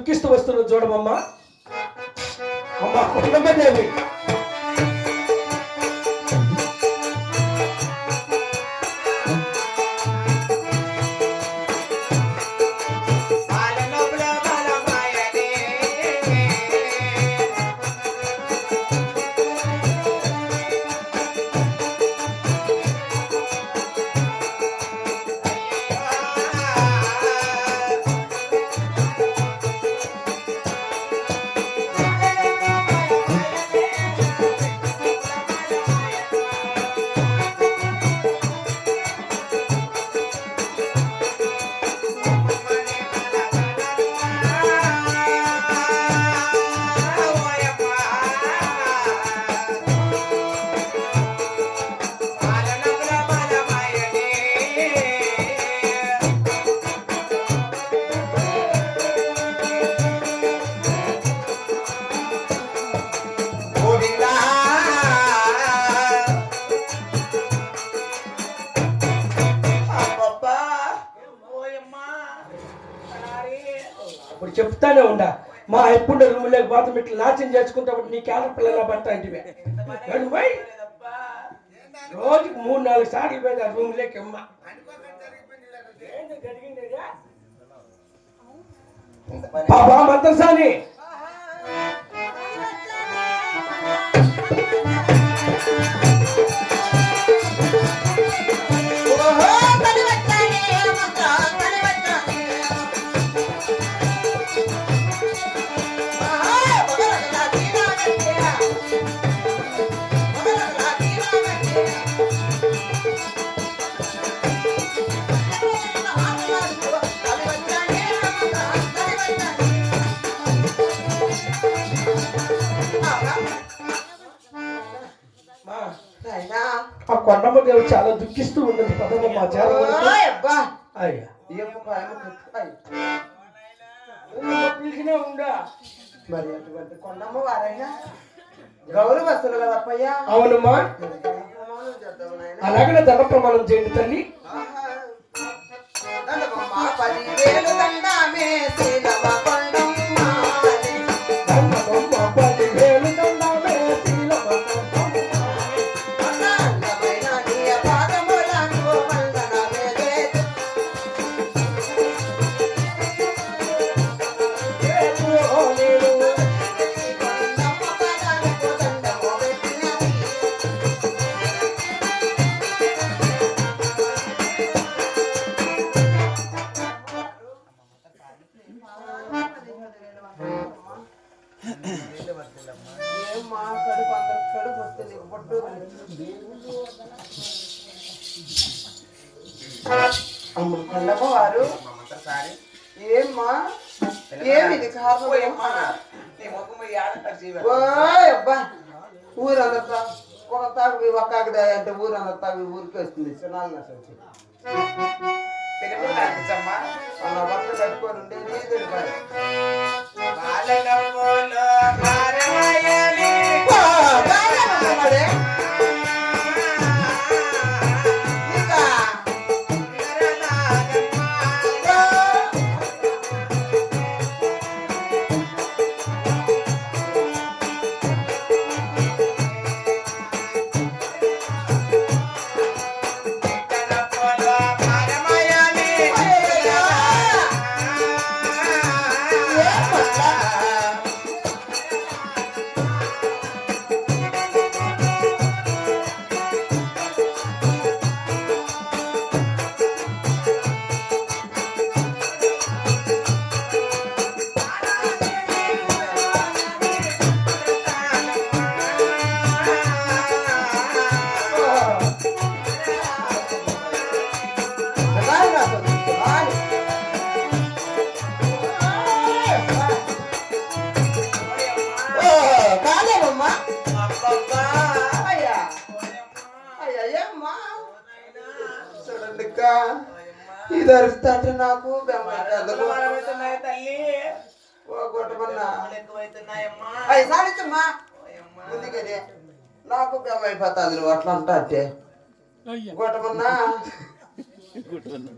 దుఃఖిస్తూ వస్తున్న చూడమమ్మా అమ్మా కొండమ్మదేవి దేవి చెప్తానే ఉండా. మా ఎప్పుడు రూమ్ లేకపోతే ఇట్లా నాట్యం చేసుకుంటా నీ కేల పిల్లల పట్ట ఇంటివే రోజుకి మూడు నాలుగు సార్లు పోయి ఆ రూమ్లోకి అమ్మ. బాబా మంత్రసాని దేవి చాలా దుఃఖిస్తూ ఉన్నది. పదమ్మ పిలిచినా ఉండా. మరి అటువంటి కొండమ్మ వారైనా గౌరవస్తులు కదప్పయ్యా. అవునమ్మా. ప్రమాణం చేద్దాం నాయనా. అలాగనే దండ ప్రమాణం చేయండి తల్లి. ఏమ్మా కడుపు అందరికి కడుపు వస్తే పొట్టు అమ్మ వారు ఏమ్మా ఏమిది కారణం ఓయ్ అబ్బా ఒక తాగు ఒక అంటే ఊరు తాగు ఊరికి వస్తుంది సునాలు నష్టం వచ్చి వంట కట్టుకొని ఉండేది తెలిపాలి చూడండి ఇది అరుస్తుంటే నాకు సాధించమ్మా. ముందుకనే నాకు బెమ్మ అయిపోతుంది నువ్వు అట్లా అంటా అంటే. కొట్టమన్నా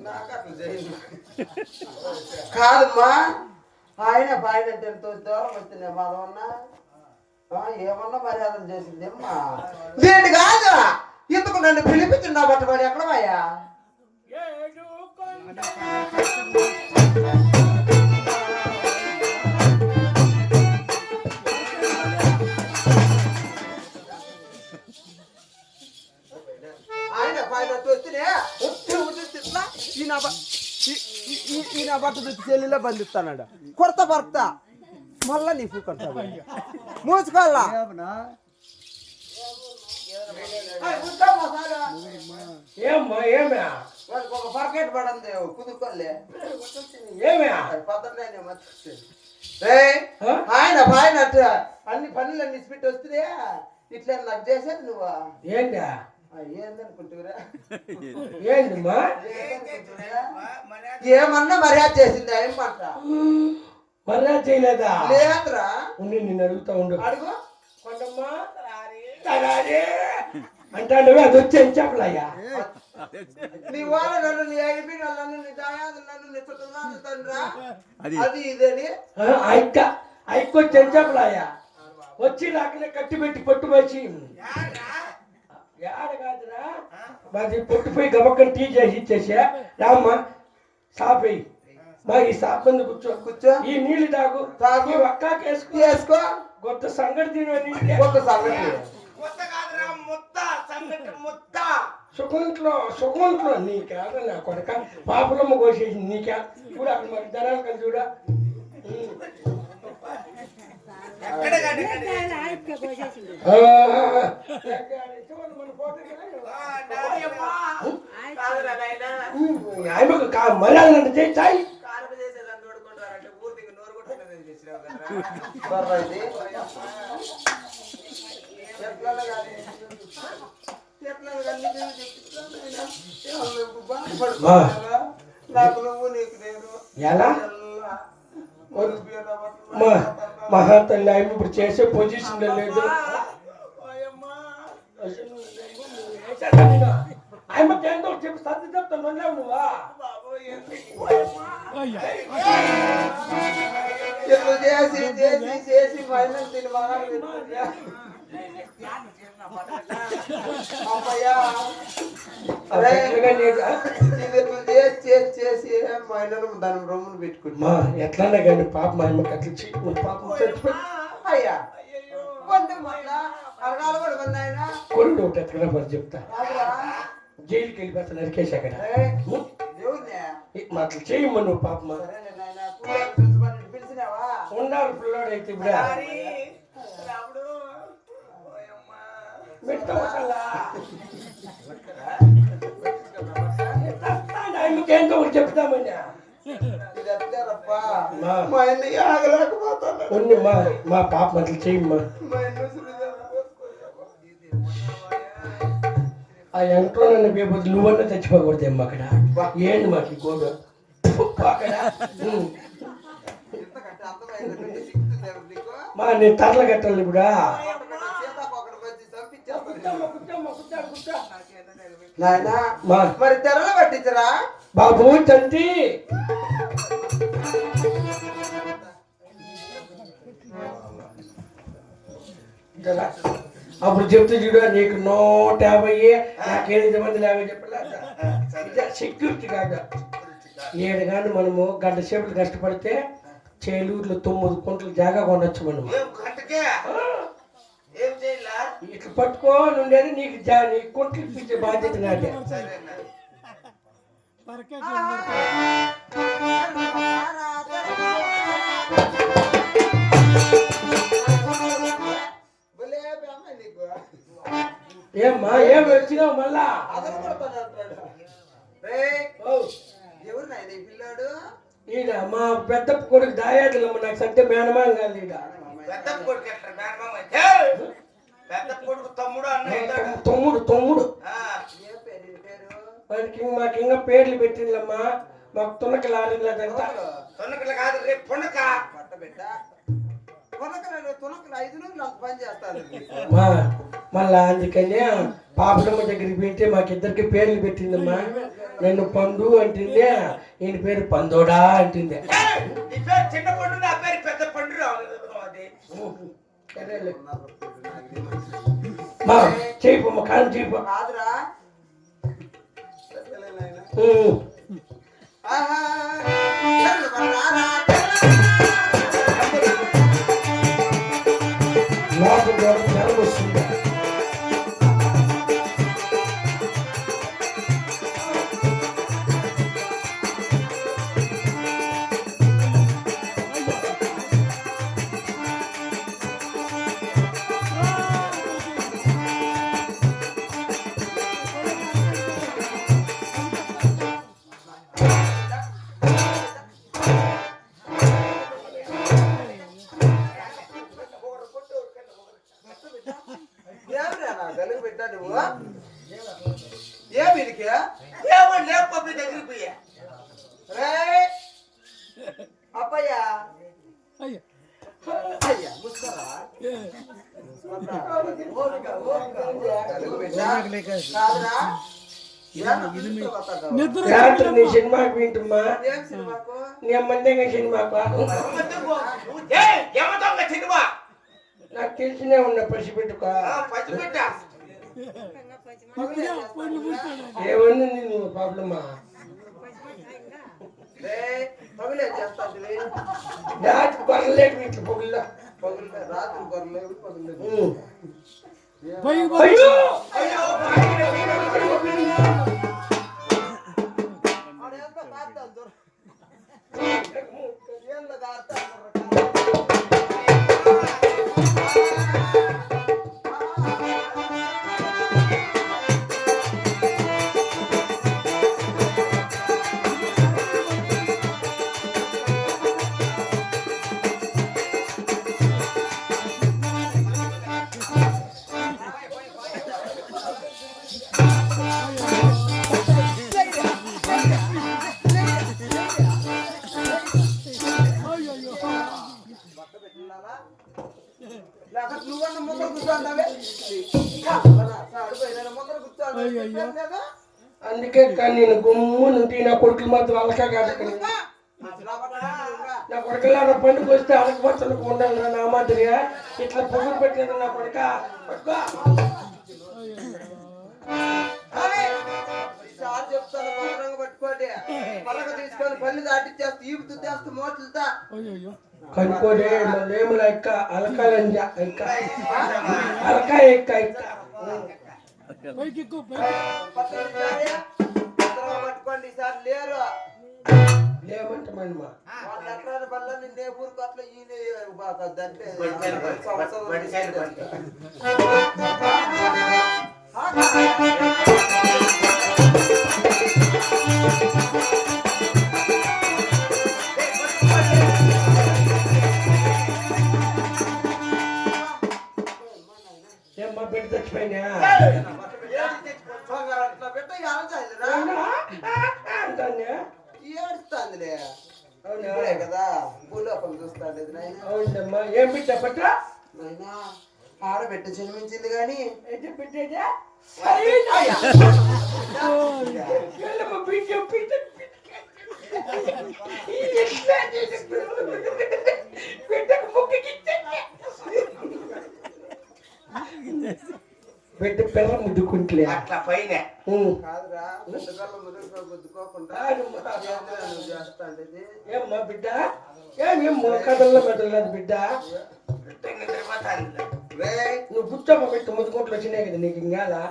నాకు అట్లా చేయను. కాదమ్మా. ఆయన పైన అంటే ఎంతో దూరం వచ్చిందే మాదవన్నా ఆ, ఏమన్నా మర్యాదలు చేసిందేమ్మా. లేడు కాదు ఇందుకు నన్ను పిలిపించి నా బట్టబడి ఎక్కడ పోయా ఏడు కొండ ఆయన ఈయన బ- ఈ- ఈ- ఈ- ఈయన బట్ట తెచ్చి చెల్లిలో బంధిస్తాడు కొరత భర్త మళ్ళా నీకు కొడతాడు మూసుకోవాలా? ఏమ్మా ఏమే ఒక పడంది ఏమే? ఆయన ఆయన అన్ని పనులన్నీ ఇచ్చిపెట్టి వస్తే ఇట్లా నాకు చేసేది నువ్వు. ఏంటా? ఏమన్నా మర్యాద చేసింది? ఏమంట మర్యాద చేయలేదా? లేదురా. ఉండి నిన్ను అడుగుతా ఉండు. అడుగు. కొండమ్మా అంటాడు అది వచ్చి చెప్పలయ్యా? నీ వాళ్ళ నన్ను నీ ఐబీ నన్ను నీ దాయాదు నన్ను నీ చుట్టూ తండ్రా. అది. ఇదని? ఐక్క. ఐక్క వచ్చి చెప్పలయ్యా? వచ్చి రాకనే కట్టి పెట్టి పొట్టు వచ్చి యాడ కాదురా. మాది పొట్టుపోయి గబక్కని టీ చేసి ఇచ్చేసా. రామ్మా సాప్. వెయ్యి మా ఈ సాప్ ముందు కూర్చో. కూర్చో. ఈ నీళ్ళు తాగు. తాగు. ఒక్క కేసుకో చేసుకో కొత్త సంగతి తినని ఒక సంగతి సుఖంట్లో సుఖంట్లో నీకేద నా కొడక. పాపలమ్మ కోసేసి నీకే చూడ అక్కడ మరి జనాలు కలిసి చూడ. ఆ, మన ఫోటో ఆమెకు కా- మర్యాద అంటే చేయి చాయ్. బర్రా ఇది. ఎట్లా కానీ. ఎట్లా కానీ నేను చెప్తున్నాను నాయనా. ఏమన్నా నువ్వు బాధపడుతున్నావా? నాకు నువ్వు నీకు నేను ఎలా ఎల్లా. ఒళ్ళు బీర పట్టుకుని మా మహాతల్లి ఆమె ఇప్పుడు చేసే పొజిషన్ లేదు ఓయమ్మా. ఆమెకి ఏందో చెప్పి సర్ది చెప్తాను నొల్లావు నువ్వా బాబోయ్, ఎందుకు? ఓయమ్మా. ఇట్లా చేసి చేసి చేసి మహిళలు తిని చేసి చేసి మహిళలు దాని రొమ్మును పెట్టుకుంటా మా ఎట్లన్నా కానీ పాప మా. పాపం అయ్యా కూడా ఉంది ఆయన కొడుకు ఒకటి ఎత్తుకున్నా మరి చెప్తా. జైలుకి వెళ్ళిపోతా నరికేసి అక్కడ? మా అట్లా చేయమ్మా నువ్వు పిలిచినావా? ఉన్నారు పిల్లోడు అయితే ఇప్పుడు. ఆయనకేంటో ఒకటి చెప్తామని మా. మా మా మా పాప అట్లా చేయమ్మా ఆ ఎంట్లో నన్ను పేపర్ నువ్వన్నా చచ్చిపోకూడదు అమ్మ అక్కడ ఏంటి మాకు ఈ గోడ మా నేను తరలు కట్టాలి ఇప్పుడు ఒకటి సీతాకోకటి వచ్చి చంపించేస్తాడు. నాయనా మరి తెరలు పట్టించరా? బాబు తండ్రి. అప్పుడు చెప్తే చూడు నీకు నూట యాభై నాకు ఎనిమిది మంది యాభై చెప్పలే. సెక్యూరిటీ కాదు ఏడు కానీ మనము గంట సేపలు కష్టపడితే చేలూరులో తొమ్మిది కుంటలు జాగా కొనొచ్చు మనము ఏం ఇట్లా పట్టుకోని ఉండేది నీకు జా నీ కుంటలు ఇప్పించే బాధ్యత నాదే నీకు. ఏమ్మా ఏం వచ్చినావు మళ్ళా. రేయ్, ఓ, ఎవరు నాయన పిల్లాడు ఈడ మా పెద్ద కొడుకు దాయాదులమ్మ నాకు సంటే మేనమాన్ కాదు ఈడ పెద్ద కొడుకు మేనమామ! పెద్ద కొడుకు తమ్ముడు అన్న. తమ్ముడు తమ్ముడు. ఆ, ఏ పేరు ఈ పేరు? వాడికి మాకు ఇంకా పేర్లు పెట్టిందమ్మా మాకు తునక లారీలేదంట ఎవరు? తొన్నకలు కాదు రేపు పొన్నక పట్టబిడ్డ కొనకలు తునకలు ఐదు రోజులు అంత పని చేస్తాను మా మళ్ళా అందుకనే పాపలమ్మ దగ్గరికి పెట్టి మాకిద్దరికి పేర్లు పెట్టిందమ్మా. నన్ను పండు అంటుందే ఈయన పేరు పందోడా అంటుంది. ఏయ్, నీ పేరు చిన్న పండు నా పేరు పెద్ద పండు రావాలి అది సరేలే. మా కాని చేయిపో కాదురా. ఆహా రాత్రి నీ సినిమాకి వింటుమ్మా సినిమాకు నాకు తెలిసినే ఉన్న పసిపెట్టుకో ఏమన్నా నువ్వు ప్రాబ్లమా? రాత్రి కొనలేక ఇట్లా పొగుల్లో రాత్రి గొర్రెలు పగులే ఉమ్. అయ్యో అయ్యో ఆడేంత నువ్వన్న ముందర కూర్చోంటావే అడిపోయిన ముందర కూర్చోండి కదా అందుకే కానీ నేను గుమ్మును ఉంటే నా కొడుకులు మాత్రం అలకా కాదు. నా కొడుకులారా పండుగ వస్తే అలకపోతలకు ఉండాలి నా మాదిరిగా ఇట్లా పొగులు పెట్టలేదు నా కొడుక? పట్టుకో సార్ చెప్తాను భద్రంగా పట్టుకోండి. పలక తీసుకొని పళ్ళు దాటిచ్చేస్తా ఈపుతూ తెస్తా మోట్లతో కనుక్కోడే మళ్ళేముల ఎక్క అలకాలంజ ఎక్క. అలక ఎక్క ఎక్క. పట్టుకోండి సార్ లేరు. లేమంటే మనమా వాళ్ళ ఎకరాల వల్ల నిన్నే ఊరికి అట్లా ఈయన బాగొద్దంటే ఏమ్మా బిడ్డ చచ్చిపోయినా ఏడుస్తాందిలే అవునా? ఇప్పుడే కదా భూలోకం అవునమ్మా ఏం బిడ్డ పట్ట? ఆడబెట్ట జన్మించింది కానీ బిడ్డ బిడ్డ బిడ్డ పిల్ల ముద్దుకుంటలే. అట్లా పైన. కాదురా చేస్తాండేది? ఏమ్మా బిడ్డ? ఏమేం కదల్లో మెదలేదు బిడ్డ? నిద్రపోతాను రే నువ్వు పుట్టమ్మ పెట్టు ముద్దుకుంటలు వచ్చినాయి కదా నీకు ఇంకాలా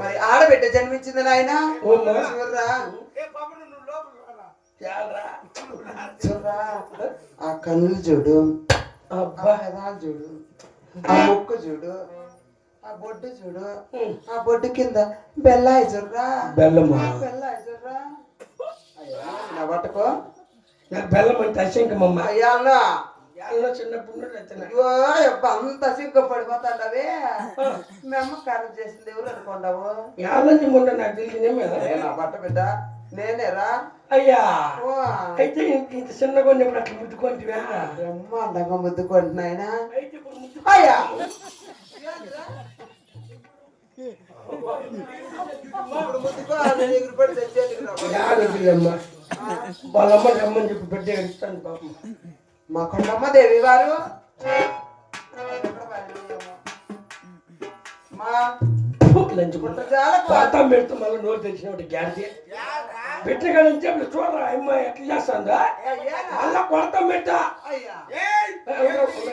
మరి ఆడబిడ్డ జన్మించింది నాయన? ఆ కన్నులు చూడు. ఆ పెదాలు చూడు. ఆ ముక్కు చూడు. ఆ బొడ్డు చూడు. ఆ బొడ్డు కింద బెల్లాయి చూడరా బెల్లమ్మా బెల్లాయి చూడరా అయ్యా నా పట్టుకో. నాకు బెల్లం అంటే అశంకమమ్మ. అయ్యా అన్నా. యాళ్ళలో చిన్నప్పుడు. అయ్యో అబ్బ అంత సిగ్గు పడిపోతాండవే. మీ అమ్మ కారం చేసింది ఎవరు అనుకోండావు యాళ్ళ నుంచి మొన్న నాకు తెలిసిందే నా బట్ట బిడ్డ నేనేరా అయ్యా ఓ, అయితే ఇంత చిన్నగా ఉన్నప్పుడు అట్లా ముట్టుకుంటువా బ్రహ్మాండంగా ముద్దుకుంటున్నాయినా అయ్యా! వాళ్ళమ్మ రమ్మని చెప్పి బిడ్డ ఇస్తాను పాపం. మా కొండమ్మ దేవి వారు. మా పాతం పెడుతూ మళ్ళీ నోరు కానీ చెప్పి చూడరా? అమ్మ ఎట్లా చేస్తుందా? మళ్ళా కొడతాం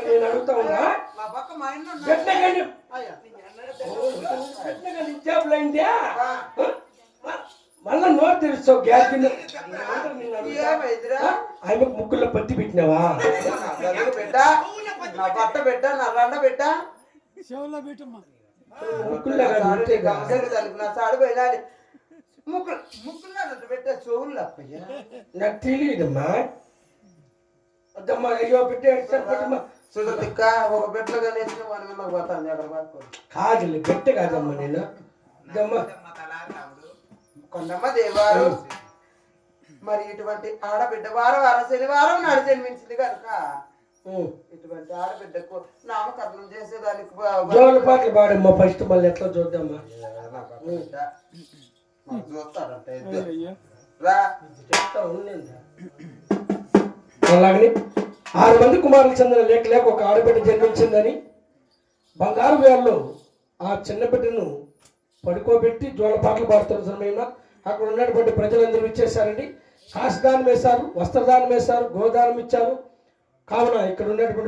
నేను అడుగుతా ఉన్నా? కానీ కానీ మళ్ళా నోరు తెరుస్తావు గ్యాస్ కింద ఏమైందిరా ఆమెకు ముగ్గుల్లో పత్తి పెట్టినావా నా గదులు బిడ్డ నా బట్ట బిడ్డ నా రండ బిడ్డ ముగ్గుల్లో కాదు సాడు ఉంటే కాదు. గమసలు తలుపు నా సాడు పోయినాడు ముక్కులు ముక్కులు అన్నట్టు పెట్టే చెవులు అప్పయ్యా నాకు తెలియదమ్మా వద్దమ్మా అయ్యో బిడ్డ పెట్టమ్మా సుగతిక్క ఒక బిడ్డలు కానీ వేసిన వాని మీద పోతాను అక్కడ పట్టుకోండి కాదులే బిడ్డ కాదమ్మా నేను ఇదమ్మా కొండమ్మ దేవారు మరి ఇటువంటి ఆడబిడ్డ వారం వారం శనివారం నాడు జన్మించింది కనుక. ఇటువంటి ఆడబిడ్డకు నామకరణం చేసేదానికి జోల పాటలు పాడమ్మా ఫస్ట్ మళ్ళీ ఎట్లా చూద్దామా చూస్తాడంట. రా చెప్తా. అలాగని ఆరు మంది కుమారులు చెందిన లేక లేక ఒక ఆడబిడ్డ జన్మించిందని బంగారు వేళ్ళు ఆ చిన్న బిడ్డను పడుకోబెట్టి జోల పాటలు పాడుతున్న సమయంలో అక్కడ ఉన్నటువంటి ప్రజలందరూ ఇచ్చేసారండి కాశదానం వేశారు వస్త్రదానం వేశారు గోదానం ఇచ్చారు. కావున ఇక్కడ ఉన్నటువంటి